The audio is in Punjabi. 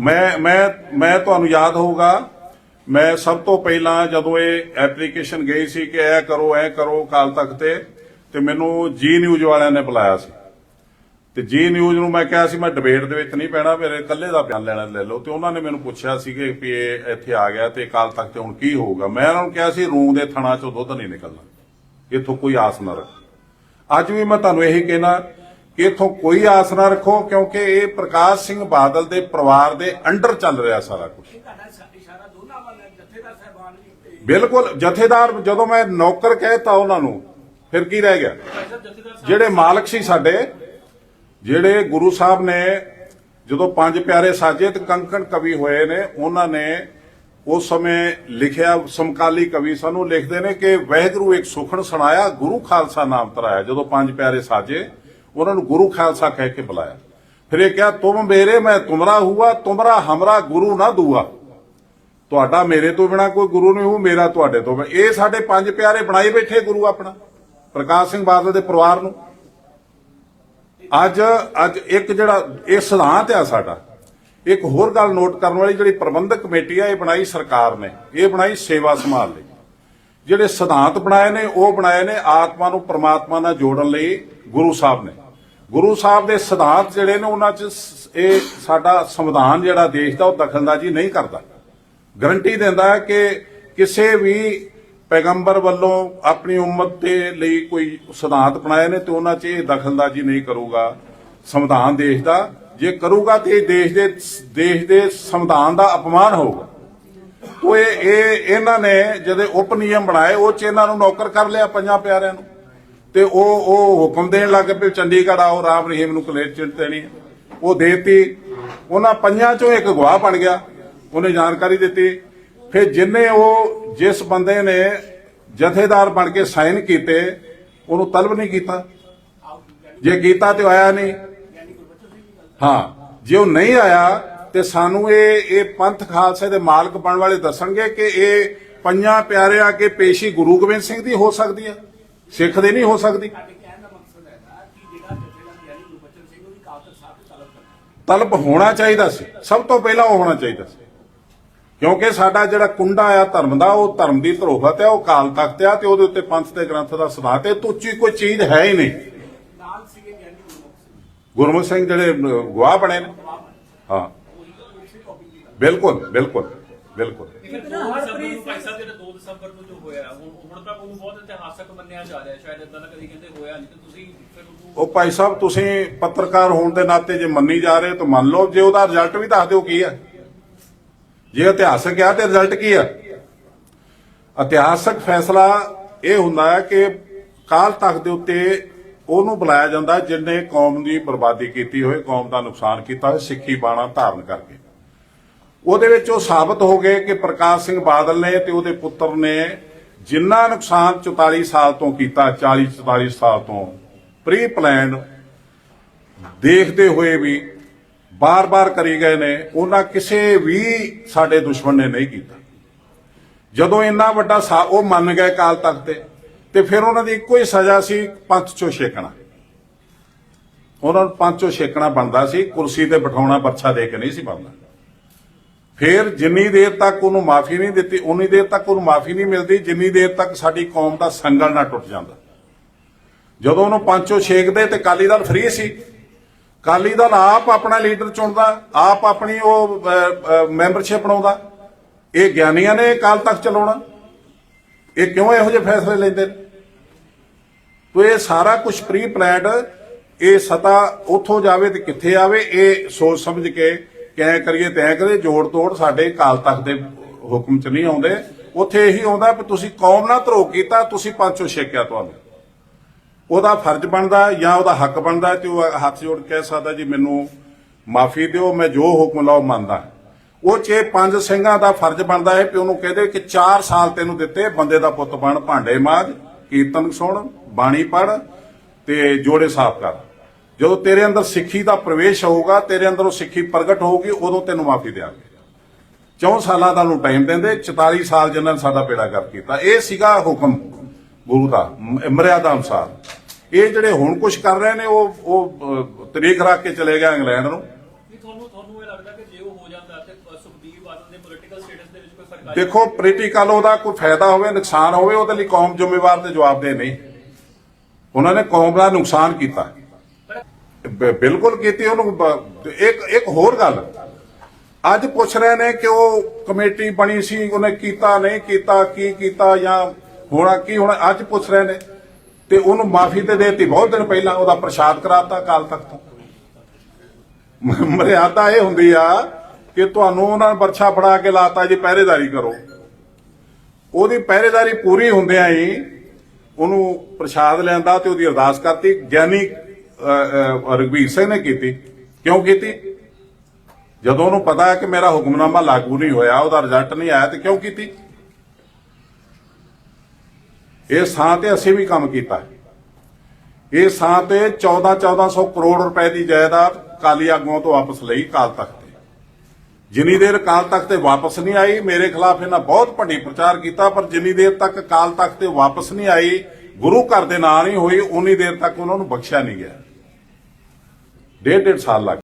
ਮੈਂ ਮੈਂ ਮੈਂ ਤੁਹਾਨੂੰ ਯਾਦ ਹੋਊਗਾ, ਮੈਂ ਸਭ ਤੋਂ ਪਹਿਲਾਂ ਜਦੋਂ ਇਹ ਐਪਲੀਕੇਸ਼ਨ ਗਈ ਸੀ ਕਿ ਇਹ ਕਰੋ ਇਹ ਕਰੋ ਕਾਲ ਤੱਕ ਤੇ ਤੇ ਮੈਨੂੰ ਜੀ ਨਿਊਜ਼ ਵਾਲਿਆਂ ਨੇ ਬੁਲਾਇਆ ਸੀ। ਤੇ ਜੀ ਨਿਊਜ਼ ਨੂੰ ਮੈਂ ਕਿਹਾ ਸੀ, ਮੈਂ ਡਿਬੇਟ ਦੇ ਵਿੱਚ ਨਹੀਂ ਪੈਣਾ ਮੇਰੇ ਇਕੱਲੇ ਦਾ ਬਿਆਨ ਲੈਣਾ ਲੈ ਲਓ। ਤੇ ਉਹਨਾਂ ਨੇ ਮੈਨੂੰ ਪੁੱਛਿਆ ਸੀ ਕਿ ਵੀ ਇਹ ਇੱਥੇ ਆ ਗਿਆ ਤੇ ਕਾਲ ਤੱਕ ਤੇ ਹੁਣ ਕੀ ਹੋਊਗਾ। ਮੈਂ ਉਹਨਾਂ ਨੂੰ ਕਿਹਾ ਸੀ ਰੂੰ ਦੇ ਥਣਾ ਚੋਂ ਦੁੱਧ ਨਹੀਂ ਨਿਕਲਣਾ। ਇੱਥੋਂ ਕੋਈ ਆਸ ਨਾ ਰੱਖ। ਅੱਜ ਵੀ ਮੈਂ ਤੁਹਾਨੂੰ ਇਹੀ ਕਹਿਣਾ ਕਿ ਇੱਥੋਂ ਕੋਈ ਆਸ ਨਾ ਰੱਖੋ ਕਿਉਂਕਿ ਇਹ ਪ੍ਰਕਾਸ਼ ਸਿੰਘ ਬਾਦਲ ਦੇ ਪਰਿਵਾਰ ਦੇ ਅੰਡਰ ਚੱਲ ਰਿਹਾ ਸਾਰਾ ਕੁਝ ਬਿਲਕੁਲ ਜਥੇਦਾਰ ਜਦੋਂ ਮੈਂ ਨੌਕਰ ਕਹਿਤਾ ਉਹਨਾਂ ਨੂੰ ਫਿਰ ਕੀ ਰਹਿ ਗਿਆ? ਜਿਹੜੇ ਮਾਲਕ ਸੀ ਸਾਡੇ ਜਿਹੜੇ ਗੁਰੂ ਸਾਹਿਬ ਨੇ ਜਦੋਂ ਪੰਜ ਪਿਆਰੇ ਸਾਜੇ ਤੇ ਕੰਕਣ ਕਵੀ ਹੋਏ ਨੇ ਉਹਨਾਂ ਨੇ ਉਸ ਸਮੇਂ ਲਿਖਿਆ ਸਮਕਾਲੀ ਕਵੀ ਸਾਨੂੰ ਲਿਖਦੇ ਨੇ ਕਿ ਵਾਹਿਗੁਰੂ ਇੱਕ ਸੁਖਣ ਸੁਣਾਇਆ ਗੁਰੂ ਖਾਲਸਾ ਨਾਮ ਧਰਾਇਆ। ਜਦੋਂ ਪੰਜ ਪਿਆਰੇ ਸਾਜੇ ਉਹਨਾਂ ਨੂੰ ਗੁਰੂ ਖਾਲਸਾ ਕਹਿ ਕੇ ਬੁਲਾਇਆ। ਫਿਰ ਇਹ ਕਿਹਾ, ਤੁਮ ਮੇਰੇ, ਮੈਂ ਤੁਮਰਾ ਹੁਆ, ਤੁਮਰਾ ਹਮਰਾ ਗੁਰੂ ਨਾ ਦੂਆ। ਤੁਹਾਡਾ ਮੇਰੇ ਤੋਂ ਬਿਨਾ ਕੋਈ ਗੁਰੂ ਨਹੀਂ ਹੋ, ਮੇਰਾ ਤੁਹਾਡੇ ਤੋਂ ਬਿਨਾਂ। ਇਹ ਸਾਡੇ ਪੰਜ ਪਿਆਰੇ ਬਣਾਈ ਬੈਠੇ ਗੁਰੂ ਆਪਣਾ, ਪ੍ਰਕਾਸ਼ ਸਿੰਘ ਬਾਦਲ ਦੇ ਪਰਿਵਾਰ ਨੂੰ। ਅੱਜ ਅੱਜ ਇੱਕ ਜਿਹੜਾ, ਇਹ ਸਿਧਾਂਤ ਆ ਸਾਡਾ। ਇੱਕ ਹੋਰ ਗੱਲ ਨੋਟ ਕਰਨ ਵਾਲੀ ਜਿਹੜੀ ਪ੍ਰਬੰਧਕ ਕਮੇਟੀ ਆ, ਇਹ ਬਣਾਈ ਸਰਕਾਰ ਨੇ। ਇਹ ਬਣਾਈ ਸੇਵਾ ਸੰਭਾਲ ਲਈ। ਜਿਹੜੇ ਸਿਧਾਂਤ ਬਣਾਏ ਨੇ, ਉਹ ਬਣਾਏ ਨੇ ਆਤਮਾ ਨੂੰ ਪ੍ਰਮਾਤਮਾ ਨਾਲ ਜੋੜਨ ਲਈ ਗੁਰੂ ਸਾਹਿਬ ਨੇ। ਗੁਰੂ ਸਾਹਿਬ ਦੇ ਸਿਧਾਂਤ ਜਿਹੜੇ ਨੇ ਉਹਨਾਂ 'ਚ ਇਹ ਸਾਡਾ ਸੰਵਿਧਾਨ ਜਿਹੜਾ ਦੇਸ਼ ਦਾ ਉਹ ਦਖਲਅੰਦਾਜ਼ੀ ਨਹੀਂ ਕਰਦਾ। ਗਰੰਟੀ ਦਿੰਦਾ ਕਿ ਕਿਸੇ ਵੀ ਪੈਗੰਬਰ ਵੱਲੋਂ ਆਪਣੀ ਉਮਤ ਦੇ ਲਈ ਕੋਈ ਸਿਧਾਂਤ ਬਣਾਏ ਨੇ ਤੇ ਉਹਨਾਂ 'ਚ ਇਹ ਦਖਲਅੰਦਾਜ਼ੀ ਨਹੀਂ ਕਰੂਗਾ ਸੰਵਿਧਾਨ ਦੇਸ਼ ਦਾ। ਜੇ ਕਰੂਗਾ ਤੇ ਇਹ ਦੇਸ਼ ਦੇ ਦੇਸ਼ ਦੇ ਸੰਵਿਧਾਨ ਦਾ ਅਪਮਾਨ ਹੋਊਗਾ। ਤੋ ਇਹ ਇਹ, ਇਹਨਾਂ ਨੇ ਜਦੋਂ ਉਪ ਨਿਯਮ ਬਣਾਏ, ਉਹ ਚ ਇਹਨਾਂ ਨੂੰ ਨੌਕਰ ਕਰ ਲਿਆ ਪੰਜਾਂ ਪਿਆਰਿਆਂ ਨੂੰ। ਤੇ ਉਹ ਉਹ ਹੁਕਮ ਦੇਣ ਲੱਗ ਪਏ ਚੰਡੀਗੜ੍ਹ ਆਓ, ਰਾਮ ਰਹੀਮ ਨੂੰ ਕਲੇਰ ਚਿੱਟ ਦੇਣੀ ਹੈ। ਉਹ ਦੇਤੀ। ਉਹਨਾਂ ਪੰਜਾਂ ਚੋਂ ਇੱਕ ਗਵਾਹ ਬਣ ਗਿਆ। ਉਹਨੇ ਜਾਣਕਾਰੀ ਦਿੱਤੀ। ਫਿਰ ਜਿੰਨੇ ਉਹ ਜਿਸ ਬੰਦੇ ਨੇ ਜਥੇਦਾਰ ਬਣ ਕੇ ਸਾਈਨ ਕੀਤੇ, ਉਹਨੂੰ ਤਲਬ ਨਹੀਂ ਕੀਤਾ। ਜੇ ਕੀਤਾ ਤੇ ਆਇਆ ਨਹੀਂ। ਹਾਂ, ਜੇ ਉਹ ਨਹੀਂ ਆਇਆ ਤੇ ਸਾਨੂੰ ਇਹ ਇਹ ਪੰਥ ਖਾਲਸੇ ਦੇ ਮਾਲਕ ਬਣ ਵਾਲੇ ਦੱਸਣਗੇ ਕਿ ਇਹ ਪੰਜਾਂ ਪਿਆਰਿਆਂ ਅੱਗੇ ਪੇਸ਼ੀ ਗੁਰੂ ਗੋਬਿੰਦ ਸਿੰਘ ਦੀ ਹੋ ਸਕਦੀ ਹੈ। ਸਿੱਖ ਦੀ ਨਹੀਂ ਹੋ ਸਕਦੀ। ਤੇ ਤਲਬ ਹੋਣਾ ਚਾਹੀਦਾ ਸੀ। ਸਭ ਤੋਂ ਪਹਿਲਾਂ ਉਹ ਹੋਣਾ ਚਾਹੀਦਾ ਸੀ। ਕਿਉਂਕਿ ਸਾਡਾ ਜਿਹੜਾ ਕੁੰਡਾ ਆ ਧਰਮ ਦਾ ਉਹ ਧਰਮ ਦੀ ਧਰੋਹਤ ਹੈ ਉਹ ਕਾਲ ਤਖਤ ਆ ਤੇ ਉਹਦੇ ਉੱਤੇ ਪੰਥ ਦੇ ਗ੍ਰੰਥ ਦਾ ਸਿਧਾਂਤ ਹੈ ਤੁੱਚੀ ਕੋਈ ਚੀਜ਼ ਹੈ ਹੀ ਨਹੀਂ। ਗੁਰਮੁਖ ਸਿੰਘ। ਜਿਹੜੇ ਗਵਾਹ ਬਣੇ ਨੇ। ਹਾਂ। ਬਿਲਕੁਲ ਬਿਲਕੁਲ। ਬਿਲਕੁਲ। ਫਿਰ 2 ਦਸੰਬਰ ਨੂੰ ਭਾਈ ਸਾਹਿਬ ਜਿਹੜਾ 2 ਦਸੰਬਰ ਨੂੰ ਜੋ ਹੋਇਆ ਹੁਣ ਹੁਣ ਤੱਕ ਉਹਨੂੰ ਬਹੁਤ ਇਤਿਹਾਸਕ ਮੰਨਿਆ ਜਾ ਰਿਹਾ ਸ਼ਾਇਦ ਇਦਾਂ ਦਾ ਕਦੀ ਕਹਿੰਦੇ ਹੋਇਆ ਨਹੀਂ ਤੇ ਤੁਸੀਂ ਫਿਰ ਉਹ ਭਾਈ ਸਾਹਿਬ ਤੁਸੀਂ ਪੱਤਰਕਾਰ ਹੋਣ ਦੇ ਨਾਤੇ ਜੇ ਮੰਨੀ ਜਾ ਰਹੇ ਹੋ ਤਾਂ ਮੰਨ ਲਓ ਜੇ ਉਹਦਾ ਰਿਜ਼ਲਟ ਵੀ ਦੱਸ ਦਿਓ ਕੀ ਹੈ। ਜੇ ਇਤਿਹਾਸਕ ਆ ਤੇ ਰਿਜ਼ਲਟ ਕੀ ਆ ਇਤਿਹਾਸਕ ਫੈਸਲਾ ਇਹ ਹੁੰਦਾ ਹੈ ਕਿ ਕਾਲ ਤਖਤ ਦੇ ਉੱਤੇ ਉਹਨੂੰ ਬੁਲਾਇਆ ਜਾਂਦਾ ਜਿਨੇ ਕੌਮ ਦੀ ਬਰਬਾਦੀ ਕੀਤੀ ਹੋਏ ਕੌਮ ਦਾ ਨੁਕਸਾਨ ਕੀਤਾ ਹੋਏ ਸਿੱਖੀ ਬਾਣਾ ਧਾਰਨ ਕਰਕੇ। ਉਹਦੇ ਵਿੱਚ ਉਹ ਸਾਬਤ ਹੋ ਗਏ ਕਿ ਪ੍ਰਕਾਸ਼ ਸਿੰਘ ਬਾਦਲ ਨੇ ਤੇ ਉਹਦੇ ਪੁੱਤਰ ਨੇ ਜਿੰਨਾ ਨੁਕਸਾਨ 44 ਸਾਲ ਤੋਂ ਕੀਤਾ 40 44 ਸਾਲ ਤੋਂ ਪ੍ਰੀ ਪਲਾਨ ਦੇਖਦੇ ਹੋਏ ਵੀ ਬਾਰ-ਬਾਰ ਕਰੀ ਗਏ ਨੇ, ਉਹਨਾਂ ਕਿਸੇ ਵੀ ਸਾਡੇ ਦੁਸ਼ਮਣ ਨੇ ਨਹੀਂ ਕੀਤਾ। ਜਦੋਂ ਇੰਨਾ ਵੱਡਾ ਉਹ ਮੰਨ ਗਏ ਕਾਲ ਤਖਤ ਤੇ ਤੇ ਫਿਰ ਉਹਨਾਂ ਦੀ ਇੱਕੋ ਹੀ ਸਜ਼ਾ ਸੀ ਪੰਥ ਚੋਂ ਛੇਕਣਾ। ਉਹਨਾਂ ਨੂੰ ਪੰਥ ਚੋਂ ਛੇਕਣਾ ਬਣਦਾ ਸੀ, ਕੁਰਸੀ ਤੇ ਬਿਠਾਉਣਾ ਬੱਚਾ ਦੇ ਕੇ ਨਹੀਂ ਸੀ ਬਣਦਾ। ਫਿਰ ਜਿੰਨੀ ਦੇਰ ਤੱਕ ਉਹਨੂੰ ਮਾਫੀ ਨਹੀਂ ਦਿੱਤੀ, ਉਨੀ ਦੇਰ ਤੱਕ ਉਹਨੂੰ ਮਾਫੀ ਨਹੀਂ ਮਿਲਦੀ, ਜਿੰਨੀ ਦੇਰ ਤੱਕ ਸਾਡੀ ਕੌਮ ਦਾ ਸੰਗਲ ਨਾ ਟੁੱਟ ਜਾਂਦਾ। ਜਦੋਂ ਉਹਨੂੰ ਪੰਚੋ ਛੇਕਦੇ ਤੇ ਕਾਲੀ ਦਲ ਫ੍ਰੀ ਸੀ। ਕਾਲੀ ਦਲ ਆਪ ਆਪਣਾ ਲੀਡਰ ਚੁਣਦਾ, ਆਪ ਆਪਣੀ ਉਹ ਮੈਂਬਰਸ਼ਿਪ ਬਣਾਉਂਦਾ। ਇਹ ਗਿਆਨੀਆਂ ਨੇ ਕਾਲ ਤੱਕ ਚਲਾਉਣਾ। ਇਹ ਕਿਉਂ ਇਹੋ ਜਿਹੇ ਫੈਸਲੇ ਲੈਂਦੇ ਨੇ? ਤੋ ਇਹ ਸਾਰਾ ਕੁਝ ਪ੍ਰੀ ਪਲਾਨਡ ਇਹ ਸਤਾ ਉੱਥੋਂ ਜਾਵੇ ਤੇ ਕਿੱਥੇ ਆਵੇ, ਇਹ ਸੋਚ ਸਮਝ ਕੇ ਕੈ ਕਰੀਏ ਤੈਂ ਕਰੇ ਜੋੜ ਤੋੜ ਸਾਡੇ ਕਾਲ ਤੱਕ ਦੇ ਹੁਕਮ ਚ ਨਹੀਂ ਆਉਂਦੇ। ਉੱਥੇ ਇਹੀ ਆਉਂਦਾ ਵੀ ਤੁਸੀਂ ਕੌਮ ਨਾਲ ਧਰੋ ਕੀਤਾ, ਤੁਸੀਂ ਪੰਚੋ ਛੇਕਿਆ ਤੁਹਾਨੂੰ। ਉਹਦਾ ਫਰਜ਼ ਬਣਦਾ ਜਾਂ ਉਹਦਾ ਹੱਕ ਬਣਦਾ ਤੇ ਉਹ ਹੱਥ ਜੋੜ ਕਹਿ ਸਕਦਾ, ਜੀ, ਮੈਨੂੰ ਮਾਫੀ ਦਿਓ, ਮੈਂ ਜੋ ਹੁਕਮ ਲਾਓ, ਮੰਨਦਾ ਉਹ ਚ ਇਹ ਪੰਜ ਸਿੰਘਾਂ ਦਾ ਫਰਜ਼ ਬਣਦਾ ਹੈ ਕਿ ਉਹਨੂੰ ਕਹਦੇ ਕਿ 4 ਸਾਲ ਤੈਨੂੰ ਦਿੱਤੇ, ਬੰਦੇ ਦਾ ਪੁੱਤ ਬਣ, ਭਾਂਡੇ ਮਾਜ, ਕੀਰਤਨ ਸੁਣ, ਬਾਣੀ ਪੜ ਤੇ ਜੋੜੇ ਸਾਫ਼ ਕਰ। ਜਦੋਂ ਤੇਰੇ ਅੰਦਰ ਸਿੱਖੀ ਦਾ ਪ੍ਰਵੇਸ਼ ਹੋਊਗਾ ਤੇਰੇ ਅੰਦਰ ਉਹ ਸਿੱਖੀ ਪ੍ਰਗਟ ਹੋਊਗੀ ਉਦੋਂ ਤੈਨੂੰ ਮਾਫੀ ਦੇਵਾਂਗੇ 4 ਸਾਲਾਂ ਦਾ ਨੂੰ ਟਾਈਮ ਦਿੰਦੇ 44 ਸਾਲ ਜਿਨ੍ਹਾਂ ਨੇ ਸਾਡਾ ਬੇੜਾ ਕਰ ਕੀਤਾ। ਇਹ ਸੀਗਾ ਹੁਕਮ ਗੁਰੂ ਦਾ ਮਰਿਆਦਾ ਅਨੁਸਾਰ। ਇਹ ਜਿਹੜੇ ਹੁਣ ਕੁਝ ਕਰ ਰਹੇ ਨੇ ਉਹ ਉਹ ਤਰੀਕ ਰੱਖ ਕੇ ਚਲੇ ਗਏ ਇੰਗਲੈਂਡ ਨੂੰ। ਨਹੀਂ ਤੁਹਾਨੂੰ ਤੁਹਾਨੂੰ ਇਹ ਲੱਗਦਾ ਕਿ ਜੇ ਉਹ ਹੋ ਜਾਂਦਾ ਤੇ ਸੁਖਬੀਰ ਬਾਦਲ ਦੇ ਪੋਲੀਟੀਕਲ ਸਟੇਟਸ ਦੇ ਵਿੱਚ ਕੋਈ ਫ਼ਰਕ ਆ ਦੇਖੋ ਪੋਲੀਟੀਕਲ ਉਹਦਾ ਕੋਈ ਫਾਇਦਾ ਹੋਵੇ ਨੁਕਸਾਨ ਹੋਵੇ ਉਹਦੇ ਲਈ ਕੌਮ ਜ਼ਿੰਮੇਵਾਰ ਤੇ ਜਵਾਬਦੇਹ ਨਹੀਂ। ਉਹਨਾਂ ਨੇ ਕੌਮ ਦਾ ਨੁਕਸਾਨ ਕੀਤਾ। ਬਿਲਕੁਲ ਕੀਤੀ ਉਹਨੂੰ ਇੱਕ ਇੱਕ ਹੋਰ ਗੱਲ। ਅੱਜ ਪੁੱਛ ਰਹੇ ਨੇ ਕਿ ਉਹ ਕਮੇਟੀ ਬਣੀ ਸੀ, ਉਹਨੇ ਕੀਤਾ, ਨਹੀਂ ਕੀਤਾ, ਕੀ ਕੀਤਾ, ਜਾਂ ਹੋਣਾ ਕੀ, ਹੋਣਾ ਅੱਜ ਪੁੱਛ ਰਹੇ ਨੇ। ਤੇ ਉਹਨੂੰ ਮਾਫੀ ਤੇ ਦੇਤੀ, ਬਹੁਤ ਦਿਨ ਪਹਿਲਾਂ ਉਹਦਾ ਪ੍ਰਸ਼ਾਦ ਕਰਾਤਾ ਕਾਲ ਤੱਕ ਤੋਂ। ਮਰਿਆਦਾ ਇਹ ਹੁੰਦੀ ਆ ਕਿ ਤੁਹਾਨੂੰ ਉਹਨਾਂ ਨੇ ਵਰਛਾ ਫੜਾ ਕੇ ਲਾਤਾ ਜੀ, ਪਹਿਰੇਦਾਰੀ ਕਰੋ। ਉਹਦੀ ਪਹਿਰੇਦਾਰੀ ਪੂਰੀ ਹੁੰਦਿਆਂ ਹੀ ਉਹਨੂੰ ਪ੍ਰਸ਼ਾਦ ਲੈਂਦਾ ਤੇ ਉਹਦੀ ਅਰਦਾਸ ਕਰਤੀ ਗਿਆਨੀ ਅ, ਸਿੰਘ ਨੇ ਕੀਤੀ। ਕਿਉਂ ਕੀਤੀ? ਜਦੋਂ ਉਹਨੂੰ ਪਤਾ ਹੈ ਕਿ ਮੇਰਾ ਹੁਕਮਨਾਮਾ ਲਾਗੂ ਨਹੀਂ ਹੋਇਆ ਉਹਦਾ ਰਿਜ਼ਲਟ ਨਹੀਂ ਆਇਆ ਤੇ ਕਿਉਂ ਕੀਤੀ? ਇਹ ਥਾਂ ਤੇ ਅਸੀਂ ਵੀ ਕੰਮ ਕੀਤਾ। ਇਹ ਇਸ ਥਾਂ ਤੇ 14 1400 ਕਰੋੜ ਰੁਪਏ ਦੀ ਜਾਇਦਾਦ ਕਾਲੀ ਆਗੂਆਂ ਤੋਂ ਵਾਪਸ ਲਈ ਕਾਲ ਤੱਕ ਤੇ। ਜਿੰਨੀ ਦੇਰ ਕਾਲ ਤੱਕ ਤੇ ਵਾਪਸ ਨਹੀਂ ਆਈ ਮੇਰੇ ਖਿਲਾਫ ਇਹਨਾਂ ਬਹੁਤ ਭੰਡੀ ਪ੍ਰਚਾਰ ਕੀਤਾ ਪਰ ਜਿੰਨੀ ਦੇਰ ਤੱਕ ਕਾਲ ਤੱਕ ਤੇ ਵਾਪਸ ਨਹੀਂ ਆਈ ਗੁਰੂ ਘਰ ਦੇ ਨਾਂ ਨਹੀਂ ਹੋਈ ਉਨੀ ਦੇਰ ਤੱਕ ਉਹਨਾਂ ਨੂੰ ਬਖਸ਼ਿਆ ਨਹੀਂ ਗਿਆ। ਡੇਢ ਡੇਢ ਸਾਲ ਲੱਗ